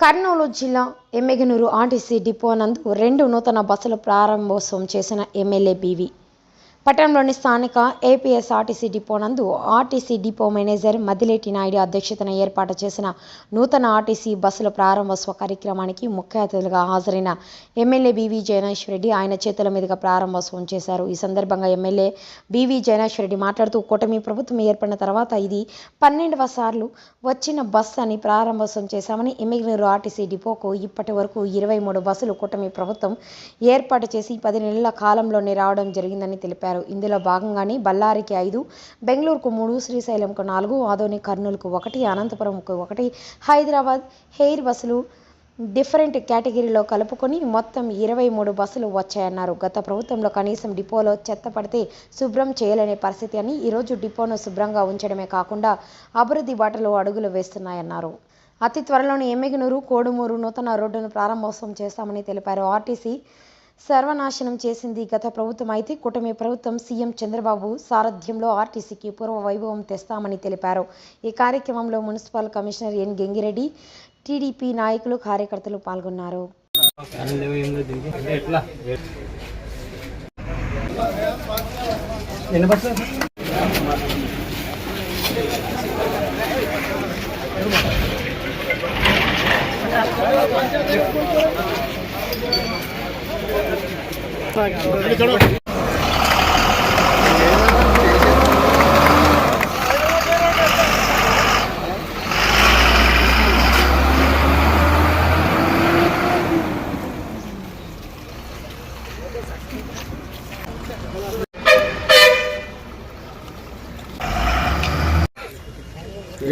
కర్నూలు జిల్లా Yemmiganur RTC depot నందు రెండు నూతన బస్సులు ప్రారంభోత్సవం చేసిన ఎమ్మెల్యే బీవీ. పట్టణంలోని స్థానిక ఏపీఎస్ ఆర్టీసీ డిపో నందు RTC depot manager Madileti Naidu అధ్యక్షతన ఏర్పాటు చేసిన నూతన ఆర్టీసీ బస్సుల ప్రారంభోత్సవ కార్యక్రమానికి ముఖ్య అతిథులుగా హాజరైన ఎమ్మెల్యే బీవీ జయనేశ్వర రెడ్డి ఆయన చేతుల మీదుగా ప్రారంభోత్సవం చేశారు. ఈ సందర్భంగా ఎమ్మెల్యే బీవీ జయనేశ్వర రెడ్డి మాట్లాడుతూ కూటమి ప్రభుత్వం ఏర్పడిన తర్వాత ఇది పన్నెండవ సార్లు వచ్చిన బస్సు అని ప్రారంభోత్సవం చేశామని ఎమ్మెగనూరు ఆర్టీసీ డిపోకు ఇప్పటి వరకు ఇరవై మూడు బస్సులు కూటమి ప్రభుత్వం ఏర్పాటు చేసి పది నెలల కాలంలోనే రావడం జరిగిందని తెలిపారు. ఇందులో భాగంగానే బళ్ళారికి ఐదు బెంగళూరుకు మూడు శ్రీశైలంకు నాలుగు ఆదోని కర్నూలుకు ఒకటి అనంతపురంకు ఒకటి హైదరాబాద్ హెయిర్ బస్సులు డిఫరెంట్ కేటగిరీలో కలుపుకొని మొత్తం ఇరవై మూడు బస్సులు వచ్చాయన్నారు. గత ప్రభుత్వంలో కనీసం డిపోలో చెత్త పడితే శుభ్రం చేయలేని పరిస్థితి అని ఈరోజు డిపోను శుభ్రంగా ఉంచడమే కాకుండా అభివృద్ధి బాటలో అడుగులు వేస్తున్నాయన్నారు. అతి త్వరలోనే ఎమ్మిగనూరు కోడుమూరు నూతన రోడ్డును ప్రారంభోత్సవం చేస్తామని తెలిపారు. ఆర్టీసీ సర్వనాశనం చేసింది గత ప్రభుత్వం. అయితే కూటమి ప్రభుత్వం సీఎం చంద్రబాబు సారథ్యంలో ఆర్టీసీకి పూర్వ వైభవం తెస్తామని తెలిపారు. ఈ కార్యక్రమంలో municipal commissioner N Gangireddy TDP నాయకులు కార్యకర్తలు పాల్గొన్నారు.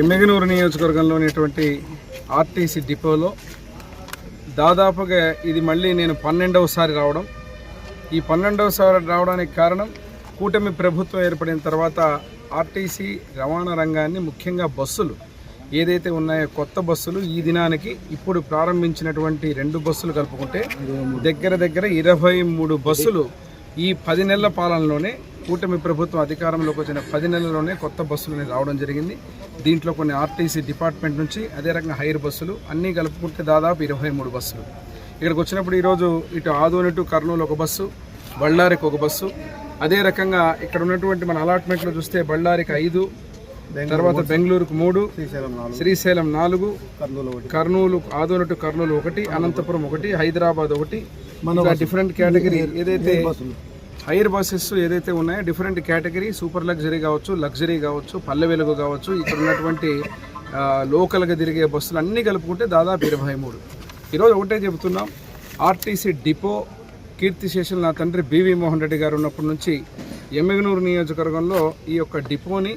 ఎమ్మిగనూరు నియోజకవర్గంలోనేటువంటి ఆర్టీసీ డిపోలో దాదాపుగా ఇది మళ్ళీ నేను పన్నెండవసారి రావడం. ఈ పన్నెండవ సవరణ రావడానికి కారణం కూటమి ప్రభుత్వం ఏర్పడిన తర్వాత ఆర్టీసీ రవాణా రంగాన్ని ముఖ్యంగా బస్సులు. ఏదైతే ఉన్నాయో కొత్త బస్సులు ఈ దినానికి ఇప్పుడు ప్రారంభించినటువంటి రెండు బస్సులు కలుపుకుంటే దగ్గర దగ్గర ఇరవై మూడు బస్సులు ఈ పది నెలల పాలనలోనే కూటమి ప్రభుత్వం అధికారంలోకి వచ్చిన పది నెలల్లోనే కొత్త బస్సులు అనేది రావడం జరిగింది. దీంట్లో కొన్ని ఆర్టీసీ డిపార్ట్మెంట్ నుంచి అదే రకంగా హైర్ బస్సులు అన్నీ కలుపుకుంటే దాదాపు ఇరవై మూడు బస్సులు. ఇక్కడికి వచ్చినప్పుడు ఈరోజు ఇటు ఆదోని టు కర్నూలు ఒక బస్సు బళ్ళారికి ఒక బస్సు. అదే రకంగా ఇక్కడ ఉన్నటువంటి మన అలాట్మెంట్లో చూస్తే బళ్ళారికి ఐదు తర్వాత బెంగళూరుకు మూడు శ్రీశైలం నాలుగు కర్నూలు ఆదోని టు కర్నూలు ఒకటి అనంతపురం ఒకటి హైదరాబాద్ ఒకటి. మన డిఫరెంట్ కేటగిరీ ఏదైతే హైర్ బస్సెస్ ఏదైతే ఉన్నాయో డిఫరెంట్ కేటగిరీ సూపర్ లగ్జరీ కావచ్చు లగ్జరీ కావచ్చు పల్లె వెలుగు కావచ్చు. ఇక్కడ ఉన్నటువంటి లోకల్గా తిరిగే బస్సులు అన్నీ కలుపుకుంటే దాదాపు ఇరవై మూడు. ఈరోజు ఒకటే చెబుతున్నాం. ఆర్టీసీ డిపో కీర్తిశేషులు నా తండ్రి బీవీ మోహన్ రెడ్డి గారు ఉన్నప్పటి నుంచి ఎమ్మిగనూరు నియోజకవర్గంలో ఈ యొక్క డిపోని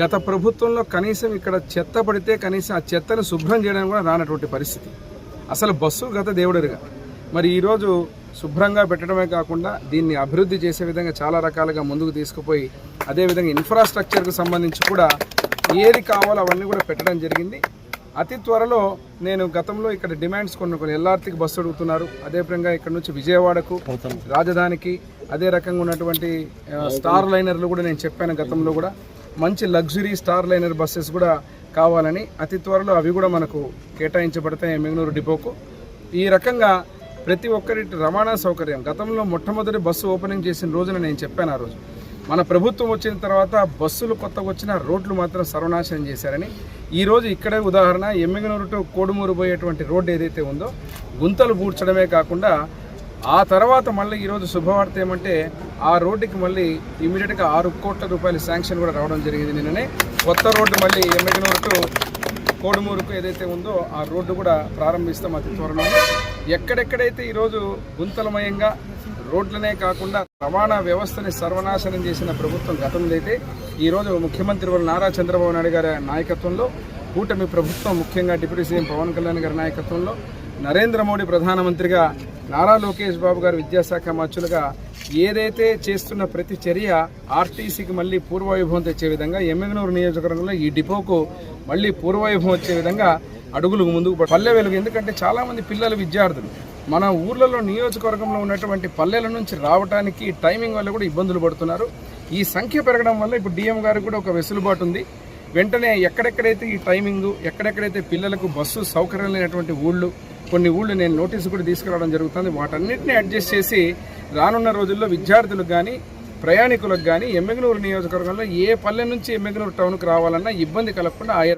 గత ప్రభుత్వంలో కనీసం ఇక్కడ చెత్త పడితే కనీసం ఆ చెత్తను శుభ్రం చేయడానికి కూడా రానటువంటి పరిస్థితి. అసలు బస్సు గత దేవుడరుగా. మరి ఈరోజు శుభ్రంగా పెట్టడమే కాకుండా దీన్ని అభివృద్ధి చేసే విధంగా చాలా రకాలుగా ముందుకు తీసుకుపోయి అదేవిధంగా ఇన్ఫ్రాస్ట్రక్చర్కు సంబంధించి కూడా ఏది కావాలో అవన్నీ కూడా పెట్టడం జరిగింది. అతి త్వరలో నేను గతంలో ఇక్కడ డిమాండ్స్ కొన్ని కొన్ని ఎల్ఆర్టీకి బస్సు అడుగుతున్నారు. అదేవిధంగా ఇక్కడ నుంచి విజయవాడకు రాజధానికి అదే రకంగా ఉన్నటువంటి స్టార్ లైనర్లు కూడా నేను చెప్పాను గతంలో కూడా. మంచి లగ్జరీ స్టార్ లైనర్ బస్సెస్ కూడా కావాలని అతి త్వరలో అవి కూడా మనకు కేటాయించబడతాయి మింగనూరు డిపోకు. ఈ రకంగా ప్రతి ఒక్కరి రవాణా సౌకర్యం గతంలో మొట్టమొదటి బస్సు ఓపెనింగ్ చేసిన రోజున నేను చెప్పాను ఆ రోజు. మన ప్రభుత్వం వచ్చిన తర్వాత బస్సులు కొత్తగా వచ్చిన రోడ్లు మాత్రం సర్వనాశనం చేశారని ఈరోజు ఇక్కడే ఉదాహరణ ఎమ్మిగనూరు టు కోడుమూరు పోయేటువంటి రోడ్డు ఏదైతే ఉందో గుంతలు పూడ్చడమే కాకుండా ఆ తర్వాత మళ్ళీ ఈరోజు శుభవార్త ఏమంటే ఆ రోడ్డుకి మళ్ళీ ఇమీడియట్గా ఆరు కోట్ల రూపాయల శాంక్షన్ కూడా రావడం జరిగింది నిన్ననే. కొత్త రోడ్డు మళ్ళీ ఎమ్మిగనూరు టు కోడుమూరుకు ఏదైతే ఉందో ఆ రోడ్డు కూడా ప్రారంభిస్తాం అతి త్వరలో ఎక్కడెక్కడైతే ఈరోజు గుంతలమయంగా రోడ్లనే కాకుండా రవాణా వ్యవస్థని సర్వనాశనం చేసిన ప్రభుత్వం గతంలో అయితే ఈరోజు ముఖ్యమంత్రి వారు నారా చంద్రబాబు నాయుడు గారి నాయకత్వంలో కూటమి ప్రభుత్వం ముఖ్యంగా డిప్యూటీ సీఎం పవన్ కళ్యాణ్ గారి నాయకత్వంలో నరేంద్ర మోడీ ప్రధానమంత్రిగా నారా లోకేష్ బాబు గారు విద్యాశాఖ మంత్రులుగా ఏదైతే చేస్తున్న ప్రతి చర్య ఆర్టీసీకి మళ్ళీ పూర్వవైభవం తెచ్చే విధంగా ఎమ్మెగనూరు నియోజకవర్గంలో ఈ డిపోకు మళ్ళీ పూర్వవైభవం వచ్చే విధంగా అడుగులు ముందుకు పల్లె వెలుగు. ఎందుకంటే చాలామంది పిల్లలు విద్యార్థులు. మన ఊర్లలో నియోజకవర్గంలో ఉన్నటువంటి పల్లెల నుంచి రావడానికి టైమింగ్ వల్ల కూడా ఇబ్బందులు పడుతున్నారు. ఈ సంఖ్య పెరగడం వల్ల ఇప్పుడు డిఎం గారికి కూడా ఒక వెసులుబాటు ఉంది. వెంటనే ఎక్కడెక్కడైతే ఈ టైమింగ్ ఎక్కడెక్కడైతే పిల్లలకు బస్సు సౌకర్యం లేనటువంటి ఊళ్ళు కొన్ని ఊళ్ళు నేను నోటీసు కూడా తీసుకురావడం జరుగుతుంది. వాటన్నిటిని అడ్జస్ట్ చేసి రానున్న రోజుల్లో విద్యార్థులకు కానీ ప్రయాణికులకు కానీ ఎమ్మెగనూరు నియోజకవర్గంలో ఏ పల్లె నుంచి ఎమ్మెగనూరు టౌన్కి రావాలన్నా ఇబ్బంది కలగకుండా ఆయన